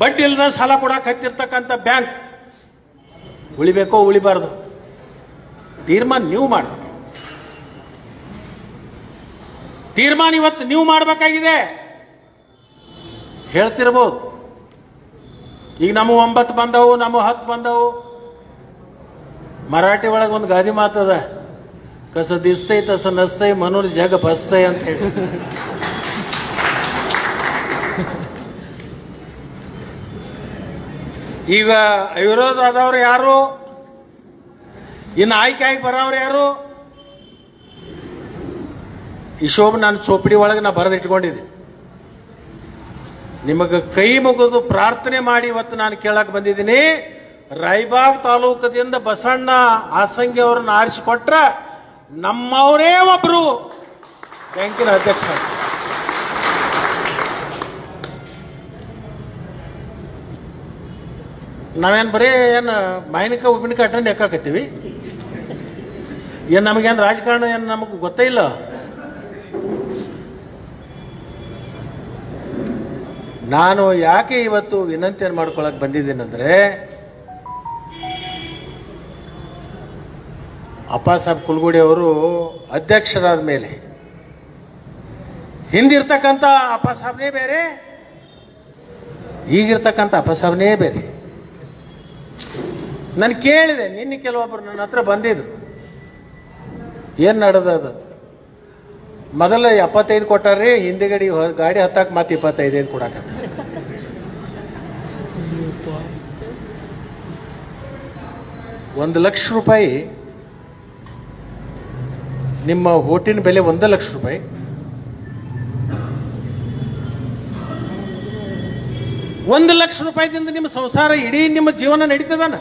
ಬಡ್ಡಿ ಇಲ್ಲದ ಸಾಲ ಕೊಡಕ್ ಹತ್ತಿರ್ತಕ್ಕಂಥ ಬ್ಯಾಂಕ್. ಉಳಿಬೇಕೋ ಉಳಿಬಾರ್ದು. ತೀರ್ಮಾನ ನೀವು ಮಾಡಿ ತೀರ್ಮಾನ ಇವತ್ತು ನೀವು ಮಾಡಬೇಕಾಗಿದೆ. ಹೇಳ್ತಿರ್ಬೋದು. ಈಗ ನಮ್ಮ ಒಂಬತ್ತು ಬಂದವು, ನಮ್ಮ ಹತ್ತು ಬಂದವು. ಮರಾಠಿ ಒಳಗೆ ಒಂದು ಗಾದಿ ಮಾತದ ಕಸ ದಿಸ್ತೈ, ತಸ ನಸ್ತೈ ಮನೋರ್ ಜಗ ಬಸ್ತೈ ಅಂತ ಹೇಳಿ. ಈಗ ವಿರೋಧ ಆದವ್ರು ಯಾರು? ಇನ್ನು ಆಯ್ಕೆ ಆಗಿ ಬರೋರು ಯಾರು? ಈ ಶೋಭ ನಾನು ಚೋಪಡಿ ಒಳಗೆ ನಾ ಬರೆದಿಟ್ಕೊಂಡಿದ್ದೆ. ನಿಮಗೆ ಕೈ ಮುಗಿದು ಪ್ರಾರ್ಥನೆ ಮಾಡಿ ಇವತ್ತು ನಾನು ಕೇಳಕ್ ಬಂದಿದ್ದೀನಿ. ರಾಯಬಾಗ್ ತಾಲೂಕದಿಂದ ಬಸಣ್ಣ ಆಸಂಗಿ ಆರಿಸಿ ಆರಿಸಿಕೊಟ್ರ ನಮ್ಮವರೇ ಒಬ್ರು. ಬ್ಯಾಂಕಿನ ಅಧ್ಯಕ್ಷ ನಾವೇನ್ ಬರೀ ಏನು ಮಾಯಿನಕ ಉಪ್ಪಿನಕ ಅಟೆಂಡ್ ಯಾಕಾಕತ್ತೀವಿ ಏನು ನಮಗೇನು ರಾಜಕಾರಣ ಏನು ನಮಗೆ ಗೊತ್ತೇ ಇಲ್ಲ? ನಾನು ಯಾಕೆ ಇವತ್ತು ವಿನಂತಿಯನ್ನು ಮಾಡ್ಕೊಳಕ್ ಬಂದಿದ್ದೀನಂದ್ರೆ, ಅಪ್ಪ ಸಾಹೇಬ್ ಕುಲ್ಗುಡಿ ಅವರು ಅಧ್ಯಕ್ಷರಾದ ಮೇಲೆ, ಹಿಂದಿರ್ತಕ್ಕಂಥ ಅಪ್ಪ ಸಾಹೇಬ್ನೇ ಬೇರೆ, ಈಗಿರ್ತಕ್ಕಂಥ ಅಪ್ಪ ಸಾಹೇಬ್ನೇ ಬೇರೆ. ನಾನು ಕೇಳಿದೆ, ನಿನ್ನೆ ಕೆಲವೊಬ್ಬರು ನನ್ನ ಹತ್ರ ಬಂದಿದ್ರು. ಏನು ನಡೆದ ಅದು? ಮೊದಲ ಎಪ್ಪತ್ತೈದು ಕೊಟ್ಟಾರ್ರಿ, ಹಿಂದಿಗಡಿ ಗಾಡಿ ಹತ್ತಾಕ ಮತ್ತೆ ಏನು ಕೊಡಾಕ ಒಂದು ಲಕ್ಷ ರೂಪಾಯಿ, ನಿಮ್ಮ ಹೋಟಿನ ಬೆಲೆ ಒಂದು ಲಕ್ಷ ರೂಪಾಯಿ. ಒಂದು ಲಕ್ಷ ರೂಪಾಯಿದಿಂದ ನಿಮ್ಮ ಸಂಸಾರ ಇಡೀ ನಿಮ್ಮ ಜೀವನ ನಡೀತದನ?